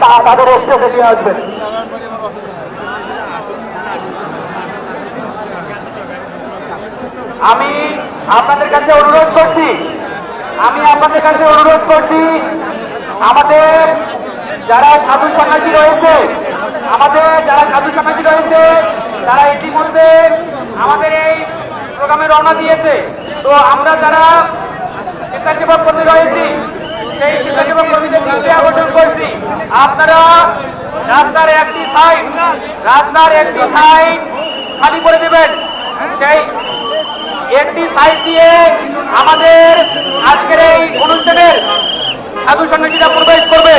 তা তাদের স্টেজে নিয়ে আমি আপনাদের কাছে অনুরোধ করছি, আমি আপনাদের কাছে অনুরোধ করছি, আমাদের যারা সাধু সন্ন্যাসী রয়েছে, আমাদের যারা সাধু সন্ন্যাসী রয়েছে, তারা ইতিমধ্যে আমাদের এই প্রোগ্রামে রওনা দিয়েছে। তো আমরা যারা স্বেচ্ছাসেবক কর্মী রয়েছি সেই স্বেচ্ছাসেবক কর্মীদের দৃষ্টি করছি। আপনারা রাস্তার একটি সাইড রাস্তার একটি সাইড খালি করে দেবেন। সেই একটি সাইড দিয়ে আমাদের আজকের এই অনুষ্ঠানের সাধু সন্ন্যাসীরা প্রবেশ করবে।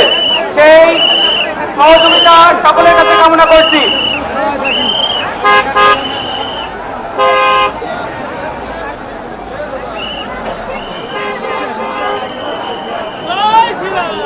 সেই সহযোগিতা সকলের কাছে কামনা করছি।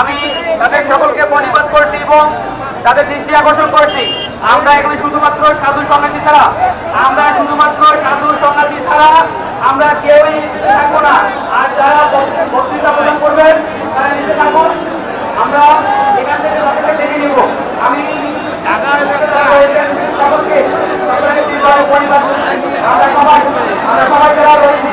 আমি তাদের সকলকে পরিবাদ করছি এবং তাদের দৃষ্টি আকর্ষণ করছি? আমরা এখানে শুধুমাত্র সাধু সন্ন্যাসী ছাড়া, আমরা শুধুমাত্র সাধু সন্ন্যাসী ছাড়া আমরা কেউই থাকব না। আর যারা বক্তৃতা প্রদান করবেন, তারা নিচে থাকুন। আমরা এখান থেকে তাদেরকে দেখে নিব। আমি পরিবার আমরা সবাই আমরা সবাই যারা রয়েছি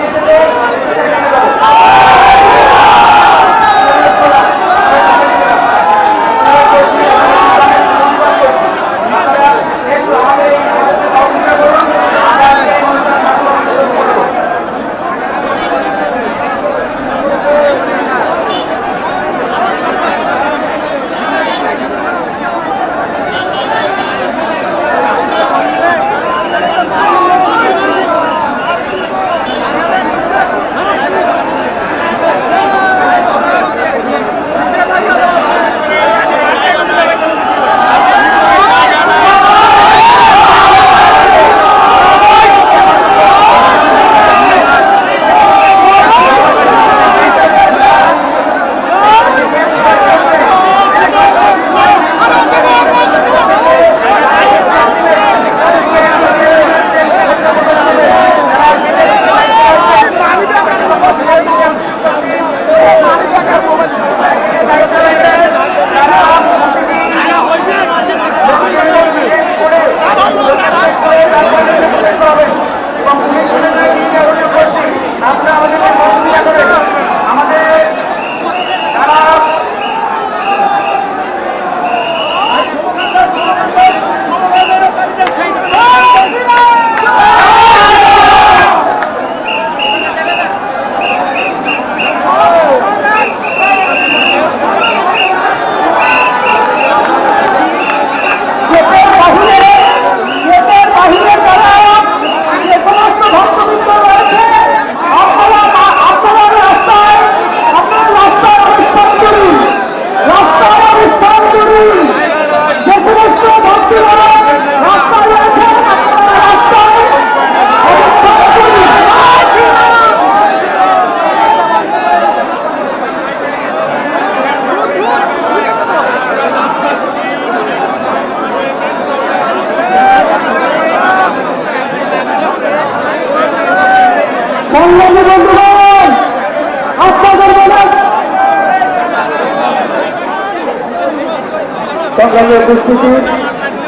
সংগ্রামী উপস্থিতি।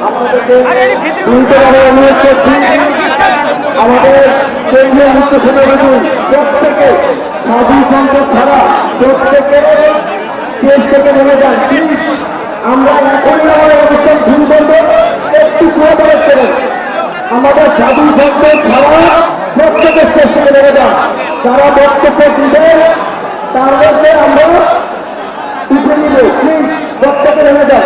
আপনাদেরকে অনুরোধ আমাদের কেন্দ্রীয় মুক্ত সেনাবাহিনী প্রত্যেকে সাধু সংসদ ছাড়া প্রত্যেকে স্টেজ থেকে নেমে যান। আমরা এখনই আমাদের অনুষ্ঠান শুরু করব। একটু কোঅপারেট করেন আমাদের সাধু সংসদ ছাড়া প্রত্যেকে স্টেজ থেকে নেমে যান। যারা বক্তব্য দিবেন তাদেরকে আমরা উঠে নিব প্লিজ প্রত্যেকে নেমে যান।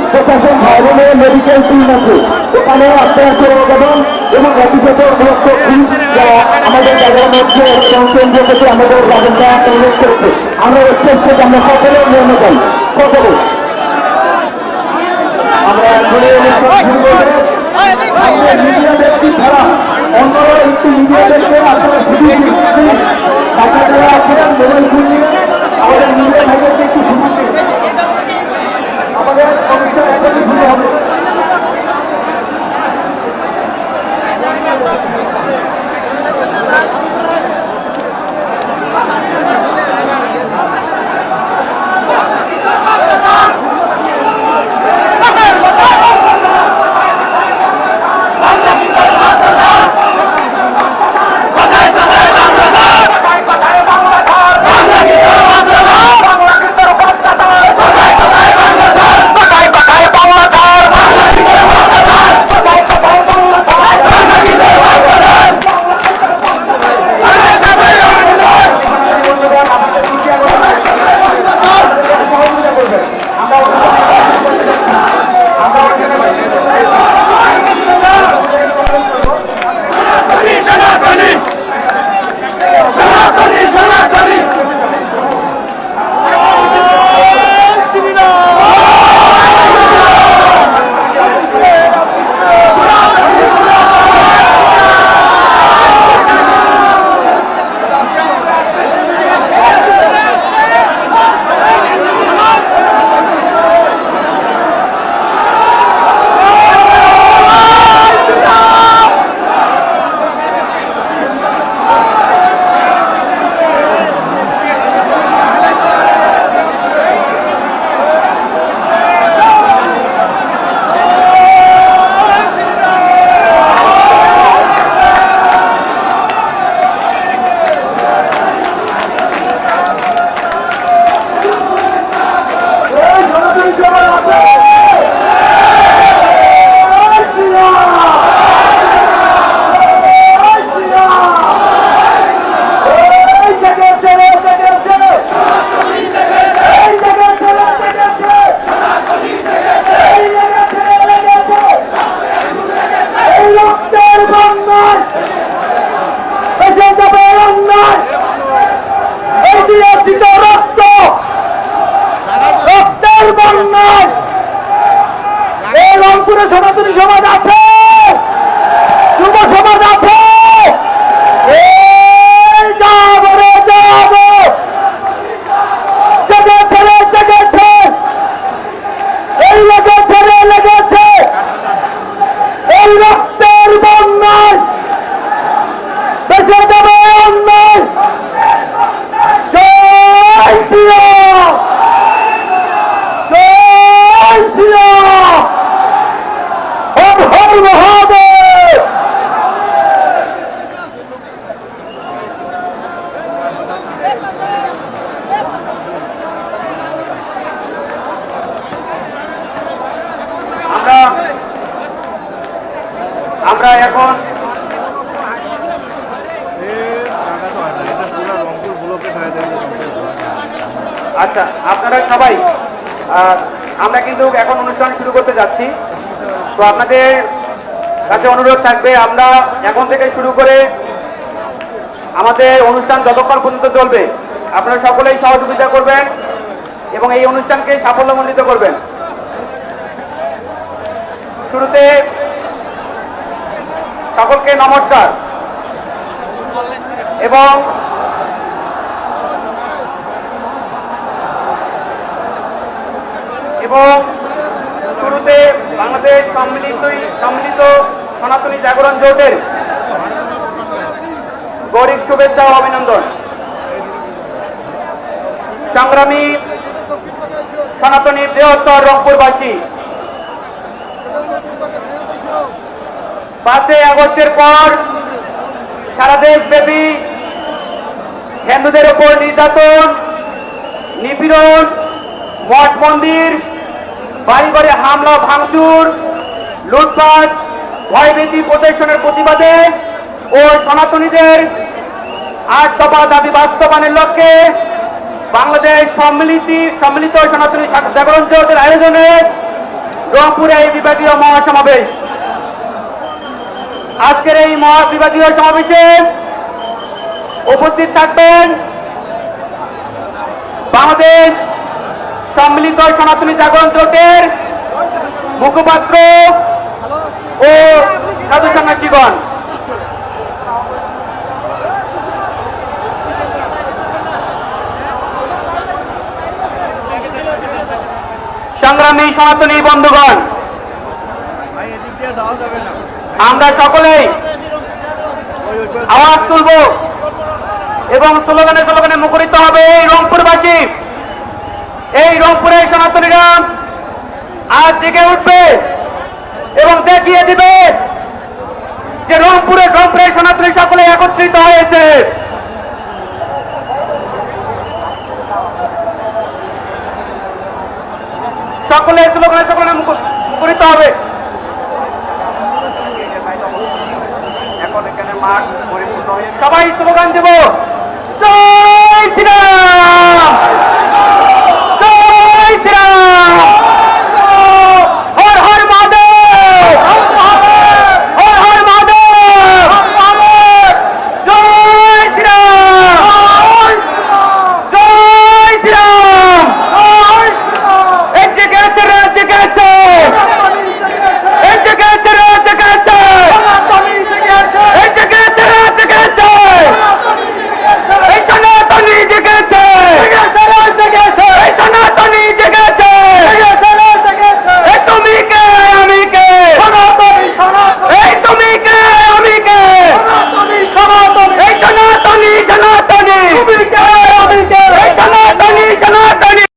প্রশাসন ভবনে মেডিকেল টিম আছে। ওখানে আপনারা যাবেন এবং ব্যক্তিগত উপলক্ষ যারা আমাদের জায়গার মধ্যে এবং কেন্দ্র থেকে আমাদের রাজনটা উল্লেখ করছে, আমরা উদ্দেশ্য আমরা সকলে নিয়মে যাই সকলে আমরা মিডিয়া একটু আমাদের মিডিয়া। আমাদের আমরা এখন আচ্ছা আপনারা সবাই আমরা কিন্তু এখন অনুষ্ঠান শুরু করতে যাচ্ছি। তো আপনাদের কাছে অনুরোধ থাকবে, আমরা এখন থেকে শুরু করে আমাদের অনুষ্ঠান যতক্ষণ পর্যন্ত চলবে, আপনারা সকলেই সহযোগিতা করবেন এবং এই অনুষ্ঠানকে সাফল্যমণ্ডিত করবেন। শুরুতে সকলকে নমস্কার। এবং এবং শুরুতে বাংলাদেশ সম্মিলিত সম্মিলিত সনাতনী জাগরণ জোটের গরিব শুভেচ্ছা ও অভিনন্দন। সংগ্রামী সনাতনী বৃহত্তর রংপুরবাসী পাঁচই আগস্টের পর সারা দেশব্যাপী হিন্দুদের ওপর নির্যাতন, নিপীড়ন, মঠ মন্দির, বাড়ি বাড়ি হামলা, ভাঙচুর, লুটপাট, ভয়ভীতি প্রদর্শনের প্রতিবাদে ও সনাতনীদের আট দফা দাবি বাস্তবায়নের লক্ষ্যে বাংলাদেশ সম্মিলিতি, সম্মিলিত সনাতনী জাগরণ জোটের আয়োজনে রংপুরে এই বিভাগীয় মহাসমাবেশ। আজকের এই মহা বিভাগীয় সমাবেশে উপস্থিত থাকবেন বাংলাদেশ সম্মিলিত সনাতনী জাগরণ জোটের মুখপাত্র ও সাধু সন্ন্যাসীগণ। সংগ্রামী সনাতনী বন্ধুগণ। যাবে না। আমরা সকলেই আওয়াজ তুলব এবং স্লোগানে স্লোগানে মুখরিত হবে এই রংপুরবাসী। এই রংপুরের সনাতনীরা আজ জেগে উঠবে এবং দেখিয়ে দিবে যে রংপুরে রংপুরের সনাতনী সকলে একত্রিত হয়েছে। সকলে স্লোগানে স্লোগানে মুখ- মুখরিত হবে। সবাই স্লোগান দেব। জয় শ্রীরাম